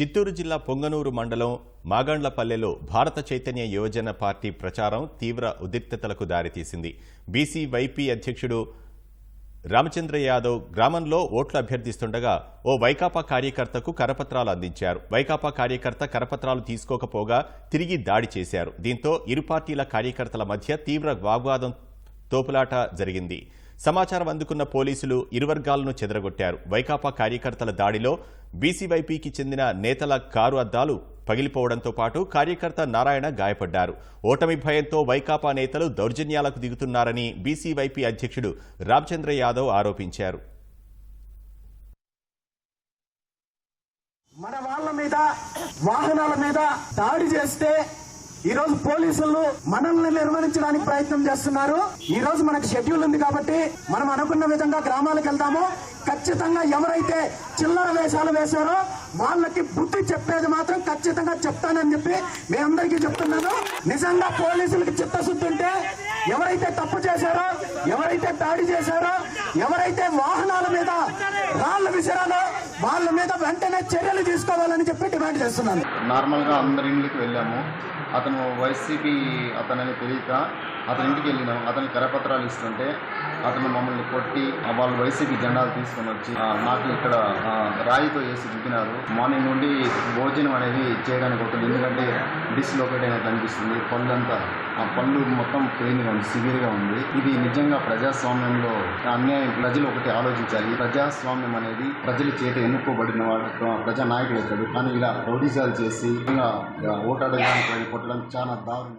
చిత్తూరు జిల్లా పొంగనూరు మండలం మాగండ్లపల్లెలో భారత చైతన్య యువజన పార్టీ ప్రచారం తీవ్ర ఉద్రిక్తతలకు దారితీసింది. బీసీ వైపీ అధ్యక్షుడు రామచంద్ర యాదవ్ గ్రామంలో ఓట్లు అభ్యర్థిస్తుండగా ఓ వైకాపా కార్యకర్తకు కరపత్రాలు అందించారు. వైకాపా కార్యకర్త కరపత్రాలు తీసుకోకపోగా తిరిగి దాడి చేశారు. దీంతో ఇరు పార్టీల కార్యకర్తల మధ్య తీవ్ర వాగ్వాదం తోపులాట జరిగింది. సమాచారం అందుకున్న పోలీసులు ఇరు వర్గాలను చెదరగొట్టారు. వైకాపా కార్యకర్తల దాడిలో బీసీవైపీకి చెందిన నేతల కారు అద్దాలు పగిలిపోవడంతో పాటు కార్యకర్త నారాయణ గాయపడ్డారు. ఓటమి భయంతో వైకాపా నేతలు దౌర్జన్యాలకు దిగుతున్నారని బీసీవైపీ అధ్యక్షుడు రామచంద్ర యాదవ్ ఆరోపించారు. మన వాళ్ళ మీద వాహనాల మీద దాడి చేస్తే ఈ రోజు పోలీసులు మనల్ని నిర్వహించడానికి ప్రయత్నం చేస్తున్నారు. ఈ రోజు మనకు షెడ్యూల్ ఉంది కాబట్టి మనం అనుకున్న విధంగా గ్రామాలకు వెళ్దాము. ఖచ్చితంగా ఎవరైతే చిల్లర వేషాలు వేశారో వాళ్ళకి బుద్ధి చెప్పేది మాత్రం ఖచ్చితంగా చెప్తానని చెప్పి మీ అందరికీ చెప్తున్నాను. నిజంగా పోలీసులకి చిత్తశుద్ధి ఉంటే ఎవరైతే తప్పు చేశారో ఎవరైతే దాడి చేశారో ఎవరైతే వాహనాల మీద రాళ్ళు విసిరాలో మీద వెంటనే చర్యలు తీసుకోవాలని చెప్పి డిమాండ్ చేస్తున్నాను. నార్మల్గా అందరి ఇంటికి వెళ్ళాము. అతను వైసీపీ అతనని తెలియక అతని ఇంటికి వెళ్ళినాం. అతని కరపత్రాలు ఇస్తుంటే అతను మమ్మల్ని కొట్టి ఆ వాళ్ళు వైసీపీ జెండాలు తీసుకొని వచ్చి ఆ, నాకు ఇక్కడ రాయితో వేసి దిగినారు మార్నింగ్ నుండి భోజనం అనేది చేయడానికి ఒకటి ఎందుకంటే డిస్లొకేట్ అనేది కనిపిస్తుంది. పళ్ళంతా ఆ పళ్ళు మొత్తం పెయిన్గా ఉంది సివియర్గా ఉంది. ఇది నిజంగా ప్రజాస్వామ్యంలో అన్యాయం ప్రజలు ఒకటి ఆలోచించాలి. ప్రజాస్వామ్యం అనేది ప్రజల చేత ఎన్నుకోబడిన వాడు ప్రజా నాయకుడు అవుతాడు. కానీ ఇలా రౌడీజాలు చేసి ఓటాడడానికి కొట్టడం చాలా దారుణం.